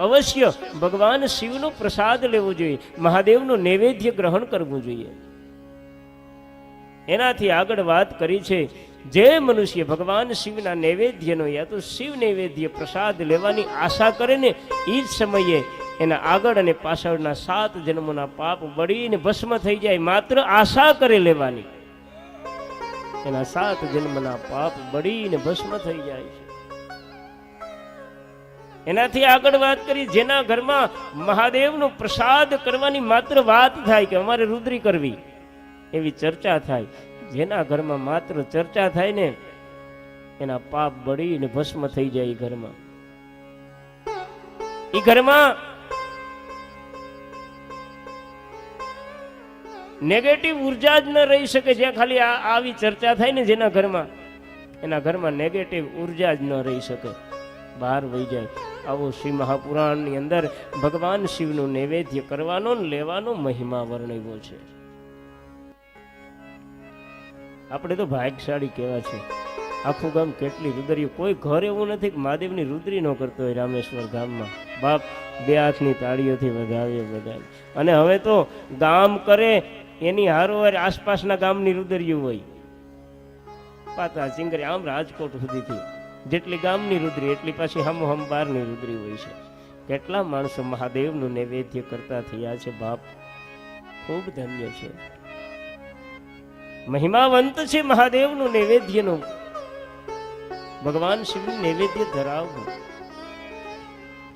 અવશ્ય ભગવાન શિવનો પ્રસાદ લેવો જોઈએ, મહાદેવનું નૈવેદ્ય ગ્રહણ કરવું જોઈએ. એનાથી આગળ વાત કરી છે, જે મનુષ્ય ભગવાન શિવના નૈવેદ્યનો યા તો શિવ નૈવેદ્ય પ્રસાદ લેવાની આશા કરે ને એ જ સમયે એના આગળ અને પાછળના સાત જન્મોના પાપ બળીને ભસ્મ થઈ જાય, માત્ર આશા કરે લેવાની. એના સાત જન્મના પાપ બળીને ભસ્મ થઈ જાય છે. એનાથી આગળ વાત કરી, જેના ઘરમાં મહાદેવનો પ્રસાદ કરવાની માત્ર વાત થાય કે અમારે રુદ્રી કરવી, એવી ચર્ચા થાય. જેના ઘરમાં માત્ર ચર્ચા થાય ને, એના પાપ બળીને ભસ્મ થઈ જાય ઘરમાં. એ ઘરમાં નેગેટિવ ઊર્જા જ ન રહી શકે, જ્યાં ખાલી આવી ચર્ચા થાય ને જેના ઘરમાં. એના ઘરમાં નેગેટિવ ઊર્જા જ ન રહી શકે. બહાર વહી જાય. આવો શ્રી મહાપુરાણની અંદર ભગવાન શિવનું નૈવેદ્ય કરવાનો લેવાનો મહિમા વર્ણવ્યો છે. આપણે તો ભાગ્યશાળી કહેવા છે. આખું ગામ કેટલી રુદરીઓ કોઈ ઘર એવું નથી મહાદેવની રુદ્રી ન કરતો હોય રામેશ્વર ગામમાં. બાપ બે હાથની તાળીઓથી વધાવે બધા અને હવે તો ગામ કરે એની હારોવાર આસપાસના ગામની રુદરીઓ હોય. પાતા ચિંગરી આમ રાજકોટ સુધીથી જેટલી ગામની રુદ્રી, એટલી પાછી હમ હમ બારની રુદ્રી હોય છે. કેટલા માણસો મહાદેવનું નૈવેદ્ય કરતા થયા છે, બાપ. ખૂબ ધન્ય છે. મહિમાવંત છે મહાદેવનું નૈવેદ્યનું. ભગવાન શિવનું નૈવેદ્ય ધરાવવું.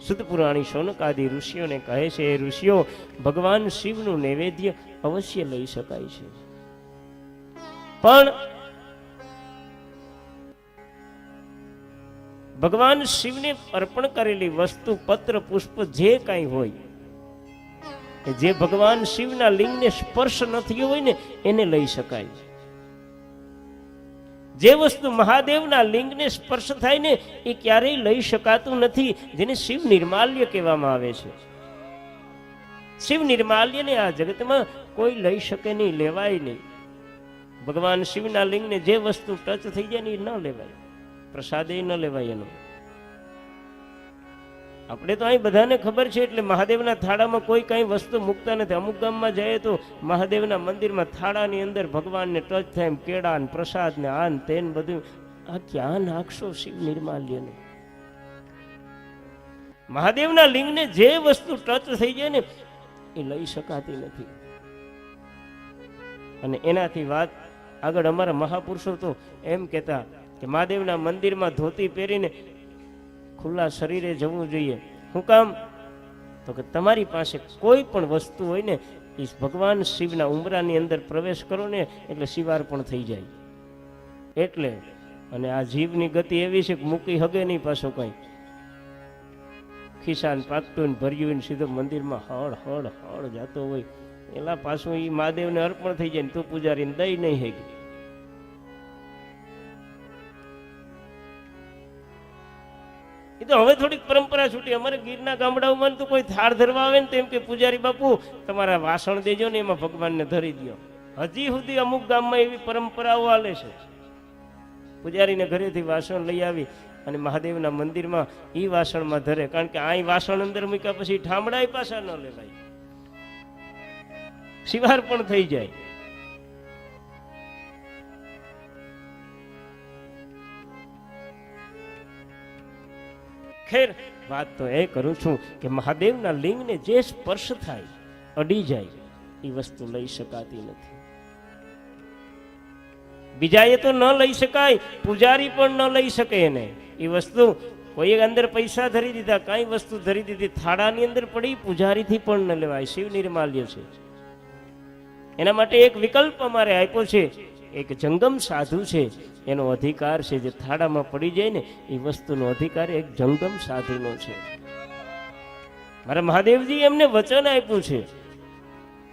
શુદ્ધ પુરાણી સોનકાદી ઋષિઓને કહે છે એ ઋષિઓ, ભગવાન શિવનું નૈવેદ્ય અવશ્ય લઈ શકાય છે. પણ ભગવાન શિવને અર્પણ કરેલી વસ્તુ, પત્ર, પુષ્પ, જે કાંઈ હોય જે ભગવાન શિવના લિંગને સ્પર્શ ન થયો હોય ને, એને લઈ શકાય. જે વસ્તુ મહાદેવના લિંગને સ્પર્શ થાય ને, એ ક્યારેય લઈ શકાતું નથી, જેને શિવ નિર્માલ્ય કહેવામાં આવે છે. શિવ નિર્માલ્યને આ જગતમાં કોઈ લઈ શકે નહીં, લેવાય નહીં. ભગવાન શિવના લિંગને જે વસ્તુ ટચ થઈ જાય ને, એ ન લેવાય. પ્રસાદે ન લેવાય એનો. આપણે તો અહીં બધાને ખબર છે, એટલે મહાદેવના થાળામાં કોઈ કાંઈ વસ્તુ મૂકતા નથી. અમુક ગામમાં જઈએ તો મહાદેવના મંદિરમાં થાળાની અંદર ભગવાનને ટચ થાય એમ કેળા ને પ્રસાદ ને આન તેન બધું. આ ક્યાં નાખશો શિવ નિર્માલ્યને? મહાદેવના લિંગને જે વસ્તુ ટચ થઈ જાય ને, એ લઈ શકાતી નથી. અને એનાથી વાત આગળ અમારા મહાપુરુષો તો એમ કહેતા કે મહાદેવના મંદિરમાં ધોતી પહેરીને ખુલ્લા શરીરે જવું જોઈએ. શું કામ? તો કે તમારી પાસે કોઈ પણ વસ્તુ હોય ને એ ભગવાન શિવના ઉમરાની અંદર પ્રવેશ કરો ને, એટલે શિવાર્પણ થઈ જાય. એટલે, અને આ જીવની ગતિ એવી છે કે મૂકી હગે નહીં પાછો કંઈ. ખિસ્સાન પાકતું ને ભર્યું ને સીધો મંદિરમાં હળ હળ હળ જાતો હોય. એલા પાછું એ મહાદેવને અર્પણ થઈ જાય ને તું પૂજારીને દઈ નહીં હેગી. એ તો હવે થોડીક પરંપરા છૂટી. અમારે ગીરના ગામડાઓમાં તો કોઈ થાળ ધરવા આવે ને તેમ કે, પૂજારી બાપુ, તમારા વાસણ દેજો ને એમાં ભગવાનને ધરી દો હજી સુધી અમુક ગામમાં એવી પરંપરાઓ હાલે છે. પૂજારીને ઘરેથી વાસણ લઈ આવી અને મહાદેવના મંદિરમાં એ વાસણમાં ધરે. કારણ કે આ વાસણ અંદર મૂક્યા પછી ઠામડા પાછા ન લેવાય. શિવાર પણ થઈ જાય. ખેર, વાત તો એ કરું છું કે મહાદેવના લિંગને જે સ્પર્શ થાય, અડી જાય, એ વસ્તુ લઈ શકાતી નથી. બીજાએ તો ન લઈ શકાય, પૂજારી પણ ન લઈ શકે એને. એ વસ્તુ કોઈ અંદર પૈસા ધરી દીધા, કાંઈ વસ્તુ ધરી દીધી, થાળાની અંદર પડી, પૂજારીથી પણ ન લેવાય. શિવ નિર્માલ્ય છે. એના માટે એક વિકલ્પ અમારે આપ્યો છે એક જંગમ સાધુ છે, એનો અધિકાર છે જે થાળામાં પડી જાય ને એ વસ્તુનો અધિકાર એક જંગમ સાધુનો છે. મારા મહાદેવજી એમને વચન આપ્યું છે.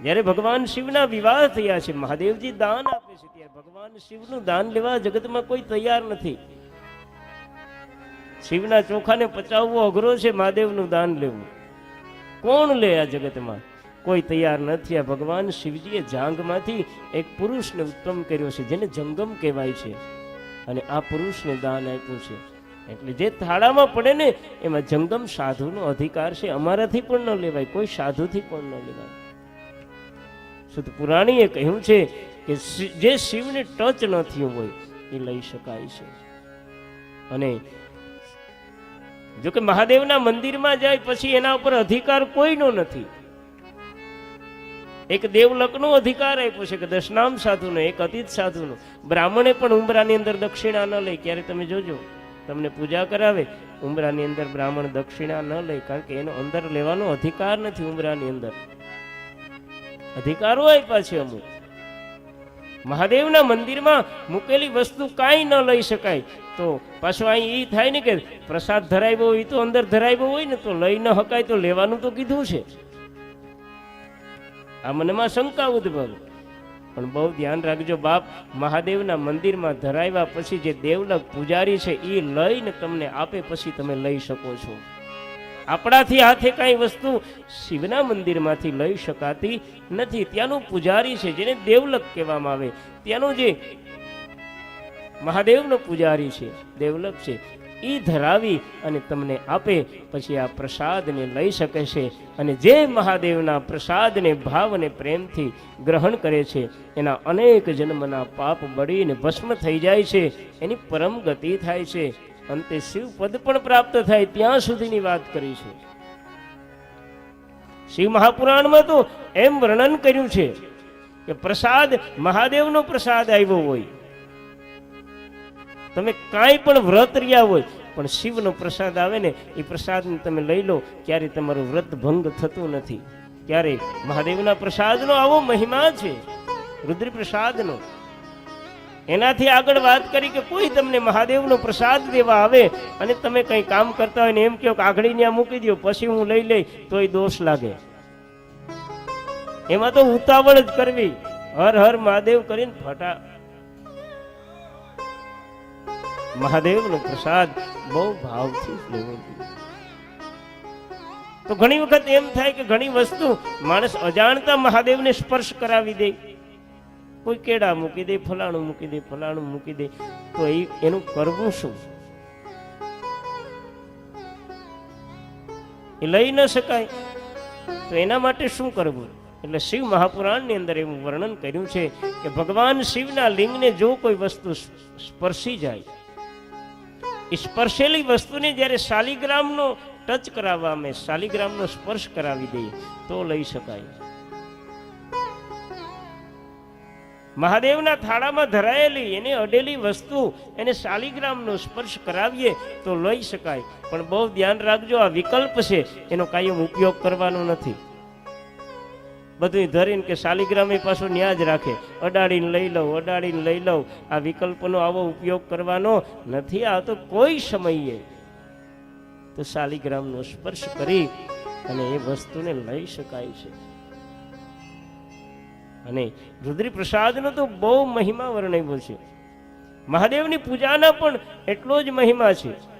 જ્યારે ભગવાન શિવના વિવાહ થયા છે, મહાદેવજી દાન આપે છે, ત્યારે ભગવાન શિવનું દાન લેવા જગતમાં કોઈ તૈયાર નથી. શિવના ચોખાને પચાવવો અઘરો છે, મહાદેવનું દાન લેવું. કોણ લે આ જગતમાં? કોઈ તૈયાર નથી. આ ભગવાન શિવજીએ જાંગમાંથી એક પુરુષને ઉત્તમ કર્યો છે, જેને જંગમ કહેવાય છે. અને આ પુરુષને દાન આપ્યું છે. એટલે જે થાળામાં પડે ને, એમાં જંગમ સાધુનો અધિકાર છે. અમારાથી પણ ન લેવાય, કોઈ સાધુથી પણ ન લેવાય. શુદ્ધ પુરાણીએ કહ્યું છે કે જે શિવને ટચ ન થયું હોય, એ લઈ શકાય છે. અને જો કે મહાદેવના મંદિરમાં જાય પછી એના ઉપર અધિકાર કોઈનો નથી. એક દેવલકનો અધિકાર આપ્યો છે કે દશનામ સાધુનો, એક અતિત સાધુનો. બ્રાહ્મણે પણ ઉમરાની અંદર દક્ષિણા ન લઈ. ક્યારે તમે જોજો, તમને પૂજા કરાવે ઉમરાની અંદર બ્રાહ્મણ દક્ષિણા ન લઈ કારણ કે એનો અંદર લેવાનો અધિકાર નથી ઉમરાની અંદર. અધિકારો આપ્યા છે અમુક. મહાદેવના મંદિરમાં મૂકેલી વસ્તુ કાંઈ ન લઈ શકાય. તો પાછું અહીં એ થાય ને કે પ્રસાદ ધરાવ્યો હોય તો અંદર ધરાવ્યો હોય ને, તો લઈ ન શકાય તો લેવાનું તો કીધું છે. આ મનમાં શંકા ઉદ્ભવે. પણ બહુ ધ્યાન રાખજો બાપ, મહાદેવના મંદિરમાં ધરાવ્યા પછી જે દેવલક પૂજારી છે એ લઈને તમને આપે પછી તમે લઈ શકો છો. આપણાથી હાથે કાંઈ વસ્તુ શિવના મંદિરમાંથી લઈ શકાતી નથી. ત્યાંનું પૂજારી છે, જેને દેવલક કહેવામાં આવે, ત્યાંનો જે મહાદેવનો પૂજારી છે દેવલક છે એ ધરાવી અને તમને આપે, પછી આ પ્રસાદને લઈ શકે છે. અને જે મહાદેવના પ્રસાદને ભાવ અને પ્રેમથી ગ્રહણ કરે છે, એના અનેક જન્મના પાપ બળીને ભસ્મ થઈ જાય છે, એની પરમ ગતિ થાય છે. અંતે શિવપદ પણ પ્રાપ્ત થાય ત્યાં સુધીની વાત કરી છે શિવ મહાપુરાણમાં તો એમ વર્ણન કર્યું છે કે પ્રસાદ મહાદેવનો પ્રસાદ આવ્યો હોય તમે કાંઈ પણ વ્રત રહ્યા હોય, પણ શિવનો પ્રસાદ આવે ને, એ પ્રસાદને તમે લઈ લો, ક્યારે તમારું વ્રત ભંગ થતું નથી. ક્યારે મહાદેવના પ્રસાદનો આવો મહિમા છે રુદ્ર પ્રસાદનો એનાથી આગળ વાત કરી કે કોઈ તમને મહાદેવનો પ્રસાદ દેવા આવે અને તમે કંઈ કામ કરતા હોય ને એમ કહો કે આગળી ત્યાં મૂકી દો પછી હું લઈ લઈ, તોય દોષ લાગે. એમાં તો ઉતાવળ જ કરવી. હર હર મહાદેવ કરીને ફટા મહાદેવનો પ્રસાદ બહુ ભાવથી લેવો જોઈએ. તો ઘણી વખત એમ થાય કે ઘણી વસ્તુ માણસ અજાણતા મહાદેવને સ્પર્શ કરાવી દે. કોઈ કેળા મૂકી દે, ફલાણું મૂકી દે, ફલાણું મૂકી દે. તો એ, એનું કરવું શું? એ લઈ ન શકાય. તો એના માટે શું કરવું? એટલે શિવ મહાપુરાણની અંદર એવું વર્ણન કર્યું છે કે ભગવાન શિવના લિંગને જો કોઈ વસ્તુ સ્પર્શી જાય સ્પર્શેલી વસ્તુને જ્યારે શાલિગ્રામનો ટચ કરાવવા અમે શાલિગ્રામનો સ્પર્શ કરાવી દઈએ, તો લઈ શકાય. મહાદેવના થાળામાં ધરાયેલી એને અડેલી વસ્તુ, એને શાલિગ્રામનો સ્પર્શ કરાવીએ, તો લઈ શકાય. પણ બહુ ધ્યાન રાખજો, આ વિકલ્પ છે, એનો કાયમ ઉપયોગ કરવાનો નથી. બધું ધરીને કે શાલિગ્રામ પાછો ન્યા જ રાખે. અડાડીને લઈ લઉં, અડાડીને લઈ લઉં. આ વિકલ્પનો આવો ઉપયોગ કરવાનો નથી આ તો કોઈ સમયે. તો શાલિગ્રામનો સ્પર્શ કરી અને એ વસ્તુને લઈ શકાય છે. અને રુદ્રીપ્રસાદનો તો બહુ મહિમા વર્ણવ્યો છે. મહાદેવની પૂજાના પણ એટલો જ મહિમા છે.